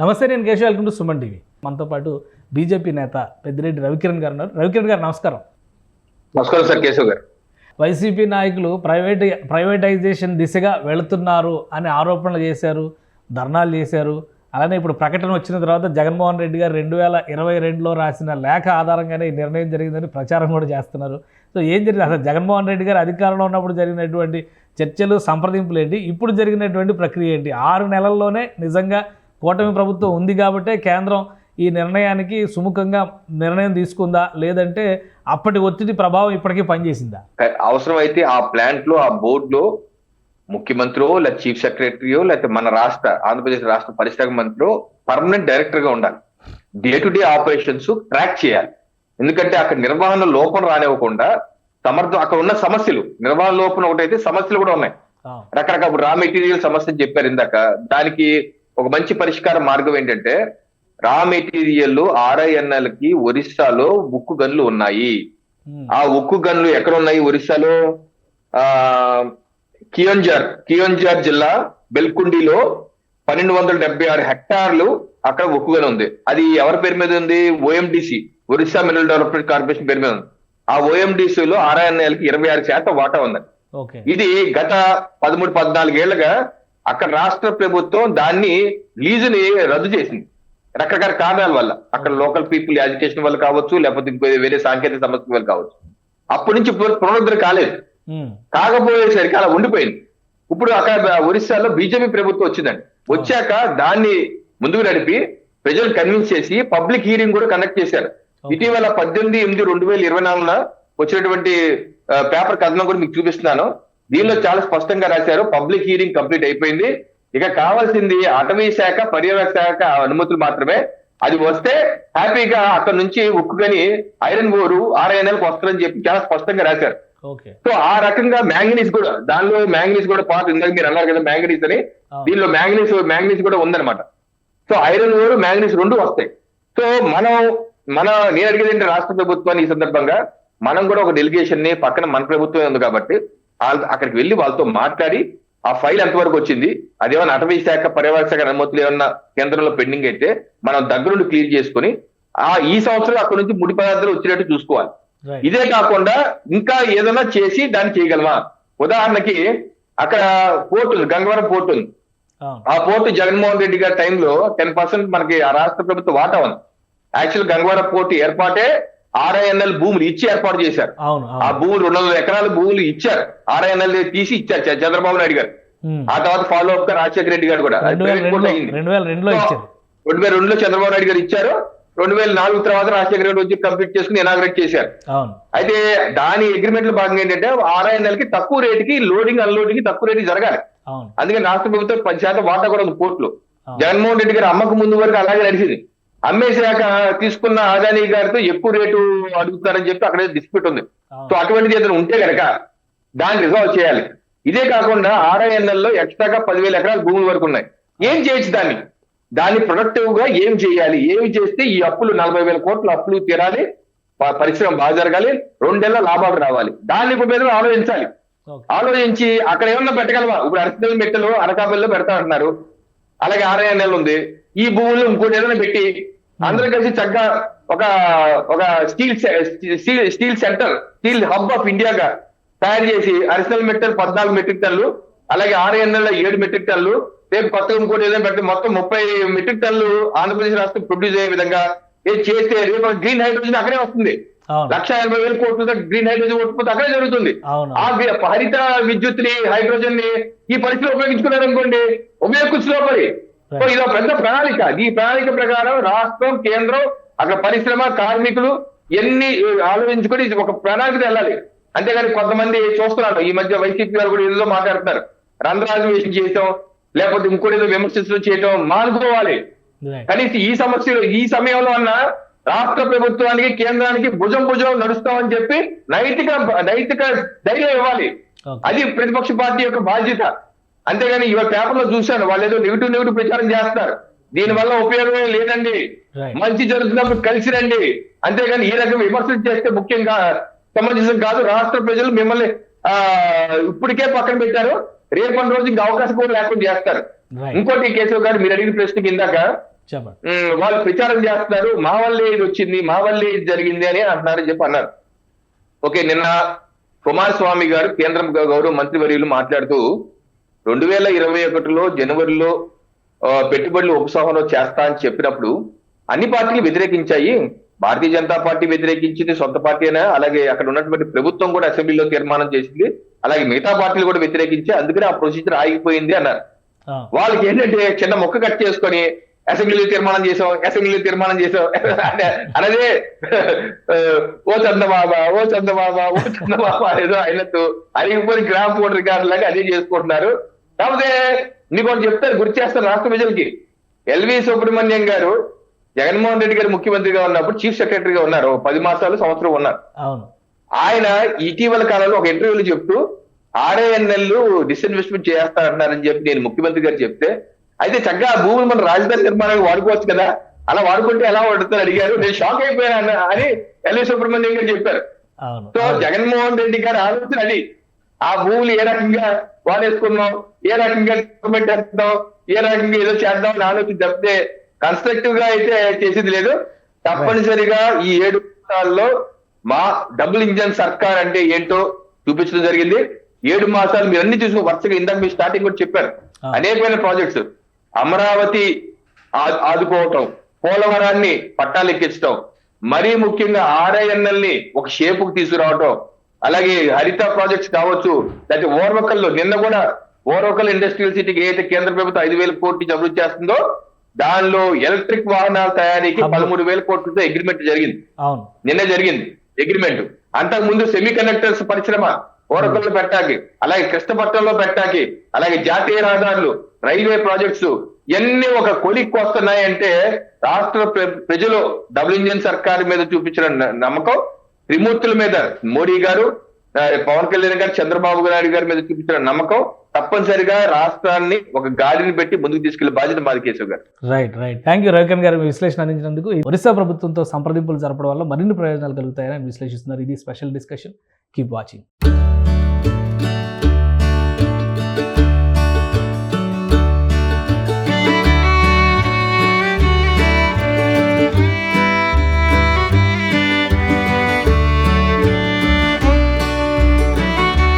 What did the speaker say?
నమస్తే నేను Keshav. Welcome to Suman TV. మనతో పాటు బీజేపీ నేత పెద్దిరెడ్డి రవికిరణ్ గారు ఉన్నారు. రవికిరణ్ గారు నమస్కారం. నమస్కారం సార్ కేశవ్ గారు. వైసీపీ నాయకులు ప్రైవేట్ ప్రైవేటైజేషన్ దిశగా వెళుతున్నారు అని ఆరోపణలు చేశారు ధర్నాలు చేశారు. అలానే ఇప్పుడు ప్రకటన వచ్చిన తర్వాత జగన్మోహన్ రెడ్డి గారు రెండు వేల ఇరవై రెండులో రాసిన లేఖ ఆధారంగానే ఈ నిర్ణయం జరిగిందని ప్రచారం కూడా చేస్తున్నారు. సో ఏం జరిగింది? అసలు జగన్మోహన్ రెడ్డి గారు అధికారంలో ఉన్నప్పుడు జరిగినటువంటి చర్చలు సంప్రదింపులు ఏంటి? ఇప్పుడు జరిగినటువంటి ప్రక్రియ ఏంటి? ఆరు నెలల్లోనే నిజంగా కూటమి ప్రభుత్వం ఉంది కాబట్టే కేంద్రం ఈ నిర్ణయానికి సుముఖంగా నిర్ణయం తీసుకుందా? లేదంటే అప్పటి ఒత్తిడి ప్రభావం ఇప్పటికీ పనిచేసిందా? అవసరమైతే ఆ ప్లాంట్లో ఆ బోర్డు లో ముఖ్యమంత్రియో లేదా చీఫ్ సెక్రటరీయో లేకపోతే మన రాష్ట్ర ఆంధ్రప్రదేశ్ రాష్ట్ర పరిశ్రమ మంత్రి పర్మనెంట్ డైరెక్టర్గా ఉండాలి. Day to day operations track చేయాలి. ఎందుకంటే అక్కడ నిర్వహణ లోపం రానివ్వకుండా సమర్థం అక్కడ ఉన్న సమస్యలు నిర్వహణ లోపం ఒకటైతే సమస్యలు కూడా ఉన్నాయి. రకరకాల రా మెటీరియల్ సమస్య చెప్పారు ఇందాక. దానికి ఒక మంచి పరిష్కార మార్గం ఏంటంటే రా మెటీరియల్ ఆర్ఐఎన్ఎల్కి ఒరిస్సాలో ఉక్కు గన్లు ఉన్నాయి. ఆ ఉక్కు గన్లు ఎక్కడ ఉన్నాయి ఒరిస్సాలో? ఆ కియోంజార్ కియోంజార్ జిల్లా బెల్కుండిలో పన్నెండు వందల డెబ్బై ఆరు హెక్టార్లు అక్కడ ఉక్కు గన్ ఉంది. అది ఎవరి పేరు మీద ఉంది? OMDC Orissa mineral development corporation పేరు మీద ఉంది. ఆ OMDC లో ఆర్ఐఎన్ఎల్కి ఇరవై ఆరు శాతం వాటా ఉంది ఇది గత పదమూడు పద్నాలుగేళ్ళుగా అక్కడ రాష్ట్ర ప్రభుత్వం దాన్ని లీజుని రద్దు చేసింది. రకరకాల కారణాల వల్ల. అక్కడ లోకల్ పీపుల్ ఎడ్యుకేషన్ వల్ల కావచ్చు లేకపోతే ఇంకో వేరే సాంకేతిక సమస్యల వల్ల కావచ్చు. అప్పటి నుంచి పునర్- పునరుద్ధరణ కాలేదు. కాకపోయేసరికి అలా ఉండిపోయింది. ఇప్పుడు అక్కడ ఒరిస్సాలో బీజేపీ ప్రభుత్వం వచ్చిందండి. వచ్చాక దాన్ని ముందుకు నడిపి ప్రజలు కన్విన్స్ చేసి పబ్లిక్ హీరింగ్ కూడా కండక్ట్ చేశారు. ఇటీవల పద్దెనిమిది ఎనిమిది రెండు వేల ఇరవై నాలుగున వచ్చినటువంటి పేపర్ కథనం కూడా మీకు చూపిస్తున్నాను. దీనిలో చాలా స్పష్టంగా రాశారు. పబ్లిక్ హీరింగ్ కంప్లీట్ అయిపోయింది. ఇక కావాల్సింది అటవీ శాఖ పర్యావరణ శాఖ అనుమతులు మాత్రమే. అది వస్తే హ్యాపీగా అక్కడ నుంచి ఉక్కుగని ఐరన్ ఓరు ఆర్ఐఎన్ఎల్ వస్తుందని చెప్పి చాలా స్పష్టంగా రాశారు. సో ఆ రకంగా మ్యాంగనీస్ కూడా దానిలో మ్యాంగనీస్ కూడా పార్ట్ ఇందాక మీరు అన్నారు కదా మ్యాంగనీస్ అని. దీనిలో మ్యాంగనీస్ మ్యాంగనీస్ కూడా ఉందన్నమాట. సో ఐరన్ ఓర్ మ్యాంగనీస్ రెండు వస్తాయి. సో మనం మన నేను అడిగేది ఏంటి రాష్ట్ర ప్రభుత్వాన్ని ఈ సందర్భంగా మనం కూడా ఒక డెలిగేషన్ని పక్కన మన ప్రభుత్వం ఉంది కాబట్టి అక్కడికి వెళ్ళి వాళ్ళతో మాట్లాడి ఆ ఫైల్ ఎంతవరకు వచ్చింది? అదేమన్నా అటవీ శాఖ పర్యావరణ శాఖ అనుమతులు ఏమన్నా కేంద్రంలో పెండింగ్ అయితే మనం దగ్గరుండి క్లియర్ చేసుకుని ఆ ఈ సంవత్సరం అక్కడ నుంచి ముడి పదార్థాలు వచ్చినట్టు చూసుకోవాలి. ఇదే కాకుండా ఇంకా ఏదైనా చేసి దాన్ని చేయగలమా? ఉదాహరణకి అక్కడ పోర్టు ఉంది గంగవరం పోర్టు ఉంది. ఆ పోర్టు జగన్మోహన్ రెడ్డి గారి టైంలో టెన్ పర్సెంట్ మనకి ఆ రాష్ట్ర ప్రభుత్వ వాటా ఉంది. యాక్చువల్ గంగవరం పోర్టు ఏర్పాటే ఆర్ఐఎన్ఎల్ భూములు ఇచ్చి ఏర్పాటు చేశారు. ఆ భూములు రెండు వందల ఎకరాల భూములు ఇచ్చారు. ఆర్ఐఎన్ఎల్ తీసి ఇచ్చారు చంద్రబాబు నాయుడు గారు. ఆ తర్వాత ఫాలో అప్గా రాజశేఖర రెడ్డి గారు కూడా. రెండు వేల రెండులో చంద్రబాబు నాయుడు గారు ఇచ్చారు. రెండు వేల నాలుగు తర్వాత రాజశేఖర రెడ్డి వచ్చి కంప్లీట్ చేసుకుని ఇనాగ్రేట్ చేశారు. అయితే దాని అగ్రిమెంట్లో భాగంగా ఏంటంటే ఆర్ఐఎన్ఎల్కి తక్కువ రేటుకి లోడింగ్ అన్లోడింగ్కి తక్కువ రేటుకి జరగాలి. అందుకని రాష్ట్ర ప్రభుత్వం పది శాతం వాటా కూడా ఉంది అవును. జగన్మోహన్ రెడ్డి గారు అమ్మక ముందు వరకు అలాగే నడిచింది. అమ్మేశాక తీసుకున్న అదానీ గారితో ఎక్కువ రేటు అడుగుతారని చెప్పి అక్కడ డిస్ప్యూట్ ఉంది. సో అటువంటిది ఏదైనా ఉంటే గనక దాన్ని రిజాల్వ్ చేయాలి. ఇదే కాకుండా ఆర్ఐఎన్ఎల్లో ఎక్స్ట్రాగా పదివేల ఎకరాల భూముల వరకు ఉన్నాయి. ఏం చేయొచ్చు దాన్ని? దాన్ని ప్రొడక్టివ్గా ఏం చేయాలి? ఏమి చేస్తే ఈ అప్పులు నలభై వేల కోట్ల అప్పులు తీరాలి పరిశ్రమ బాగా జరగాలి రెండేళ్ళ లాభాలు రావాలి. దాన్ని మీద ఆలోచించాలి. ఆలోచించి అక్కడ ఏమన్నా పెట్టగలమా ఇప్పుడు అరసనల్ మెట్టలు అనకాపల్లిలో పెడతా అంటున్నారు. అలాగే ఆర్ఐఎన్ఎల్ ఉంది. ఈ భూములు ఇంకోటి ఏదైనా పెట్టి అందరూ కలిసి చక్కగా ఒక ఒక steel steel steel centre steel hub of ఇండియాగా తయారు చేసి అరిజినల్ మెటల్ పద్నాలుగు మెట్రిక్ టన్నులు అలాగే ఆర్ఐఎన్ఎల్ ఏడు మెట్రిక్ టన్నులు రేపు కొత్తగా ఇంకోటి ఏదైనా పెట్టి మొత్తం ముప్పై మెట్రిక్ టన్నులు ఆంధ్రప్రదేశ్ రాష్ట్రం ప్రొడ్యూస్ అయ్యే విధంగా ఏది చేస్తే రేపు గ్రీన్ హైడ్రోజన్ అక్కడే వస్తుంది. లక్ష ఎనభై వేల కోట్లతో గ్రీన్ హైడ్రోజన్ ఉత్పత్తి అక్కడే జరుగుతుంది. ఆ హరిత విద్యుత్ని హైడ్రోజన్ని ఈ పరిస్థితిలో ఉపయోగించుకున్నారు అనుకోండి ఉపయోగించు లోపలి. సో ఇది ఒక పెద్ద ప్రణాళిక. ఈ ప్రణాళిక ప్రకారం రాష్ట్రం కేంద్రం అక్కడ పరిశ్రమ కార్మికులు ఎన్ని ఆలోచించుకొని ఇది ఒక ప్రణాళిక వెళ్ళాలి. అంతేగాని కొంతమంది చూస్తున్నారు. ఈ మధ్య వైసీపీ గారు కూడా ఏదో మాట్లాడుతున్నారు. రంధ్రాజువేషన్ చేయటం లేకపోతే ఇంకోటి ఏదో విమర్శించడం చేయటం మానుకోవాలి. కనీసం ఈ సమస్యలు ఈ సమయంలో అన్న రాష్ట్ర ప్రభుత్వానికి కేంద్రానికి భుజం భుజం నడుస్తామని చెప్పి నైతిక నైతిక ధైర్యం ఇవ్వాలి. అది ప్రతిపక్ష పార్టీ యొక్క బాధ్యత. అంతేగాని ఇవాళ పేపర్లో చూశాను వాళ్ళు ఏదో నెగిటివ్ నెగిటివ్ ప్రచారం చేస్తారు. దీని వల్ల ఉపయోగమే లేదండి. మంచి జరుగుతున్నప్పుడు కలిసి రండి. అంతేగాని ఈ రకం విమర్శలు చేస్తే ముఖ్యంగా సమంజసం కాదు రాష్ట్ర ప్రజలు మిమ్మల్ని ఆ ఇప్పటికే పక్కన పెట్టారు. రేపటి రోజు ఇంకా అవకాశం కూడా లేకుండా చేస్తారు. ఇంకోటి కేశవ్ గారు మీరు అడిగిన ప్రశ్నకి ఇందాక వాళ్ళు ప్రచారం చేస్తున్నారు. మా వల్లే ఇది వచ్చింది మా వల్లే ఇది జరిగింది అని అంటున్నారు చెప్పి అన్నారు. ఓకే నిన్న కుమారస్వామి గారు కేంద్ర గౌరవ మంత్రివర్యులు మాట్లాడుతూ రెండు వేల ఇరవై ఒకటిలో జనవరిలో పెట్టుబడులు ఉపసంహరణ చేస్తా అని చెప్పినప్పుడు అన్ని పార్టీలు వ్యతిరేకించాయి. భారతీయ జనతా పార్టీ వ్యతిరేకించింది సొంత పార్టీ అయినా అలాగే అక్కడ ఉన్నటువంటి ప్రభుత్వం కూడా అసెంబ్లీలో తీర్మానం చేసింది. అలాగే మిగతా పార్టీలు కూడా వ్యతిరేకించి అందుకనే ఆ ప్రొసీజర్ ఆగిపోయింది అన్నారు. వాళ్ళకి ఏంటంటే చిన్న మొక్క కట్ చేసుకొని అసెంబ్లీలో తీర్మానం చేసాం అసెంబ్లీలో తీర్మానం చేసాం. ఆ, ఓ చందమామ ఓ చందమామ ఓ చందమామ ఏదో అయినట్టు. అరిగిపోయి గ్రామ ఫోన్ రికార్డు లాగా అదే చేసుకుంటున్నారు. కాకపోతే నీకు చెప్తారు గుర్తు చేస్తారు రాష్ట్ర ప్రజలకి. ఎల్వి సుబ్రహ్మణ్యం గారు జగన్మోహన్ రెడ్డి గారు ముఖ్యమంత్రిగా ఉన్నప్పుడు చీఫ్ సెక్రటరీగా ఉన్నారు పది మాసాలు సంవత్సరం ఉన్నారు. ఆయన ఇటీవల కాలంలో ఒక ఇంటర్వ్యూలో చెప్తూ ఆర్ఐఎన్ఎల్ డిస్ఇన్వెస్ట్మెంట్ చేస్తారంటున్నారని చెప్పి నేను ముఖ్యమంత్రి గారు చెప్తే అయితే చక్కగా ఆ భూములు మన రాజధాని నిర్మాణానికి వాడుకోవచ్చు కదా అలా వాడుకుంటే ఎలా వాడుతారు అడిగారు. నేను షాక్ అయిపోయాను అని ఎల్వి సుబ్రహ్మణ్యం గారు చెప్పారు. సో జగన్మోహన్ రెడ్డి గారి ఆలోచన అది. ఆ భూములు ఏ రకంగా వాడేసుకున్నాం ఏ రకంగా డెవలప్మెంట్ చేస్తాం ఏ రకంగా ఏదో చేద్దాం అని ఆలోచన చెప్తే కన్స్ట్రక్టివ్గా అయితే చేసేది లేదు. తప్పనిసరిగా ఈ ఏడు మాసాల్లో మా డబుల్ ఇంజన్ సర్కార్ అంటే ఏంటో చూపించడం జరిగింది. ఏడు మాసాలు మీరు అన్ని చూసిన వరుసగా ఇందాక మీరు స్టార్టింగ్ కూడా చెప్పారు. అనేకమైన ప్రాజెక్ట్స్ అమరావతి ఆదుకోవటం పోలవరాన్ని పట్టాలు ఎక్కించడం మరీ ముఖ్యంగా ఆర్ఐఎన్ఎల్ని ఒక షేప్కు తీసుకురావటం అలాగే హరిత ప్రాజెక్ట్స్ కావచ్చు లేకపోతే ఓర్వకల్లో నిన్న కూడా ఓర్వకల్ ఇండస్ట్రియల్ సిటీకి ఏదైతే కేంద్ర ప్రభుత్వం ఐదు వేల కోట్లు అభివృద్ధి చేస్తుందో దానిలో ఎలక్ట్రిక్ వాహనాల తయారీకి. పదమూడు వేల కోట్లతో అగ్రిమెంట్ జరిగింది. నిన్న జరిగింది అగ్రిమెంట్ అంతకు ముందు సెమీ కండక్టర్స్ పరిశ్రమ ఓరకల్లో పెట్టాకి అలాగే కృష్ణపట్నంలో పెట్టాకి అలాగే జాతీయ రహదారులు రైల్వే ప్రాజెక్ట్స్ ఇవన్నీ ఒక కొలిక్కి వస్తున్నాయంటే రాష్ట్ర ప్ర- ప్రజలు డబుల్ ఇంజిన్ సర్కార్ మీద చూపించిన నమ్మకం త్రిమూర్తుల మీద మోడీ గారు పవన్ కళ్యాణ్ గారు చంద్రబాబు నాయుడు గారి మీద చూపించిన నమ్మకం తప్పనిసరిగా రాష్ట్రాన్ని ఒక గాడిని పెట్టి ముందుకు తీసుకెళ్ళే బాధ్యత మాది Keshav garu. Right right thank you Ravikan garu విశ్లేషణ అందించినందుకు. ఒరిస్సా ప్రభుత్వంతో సంప్రదింపులు జరపడం వల్ల మరిన్ని ప్రయోజనాలు కలుగుతాయని విశ్లేషిస్తున్నారు. ఇది స్పెషల్ డిస్కషన్ కీప్ వాచింగ్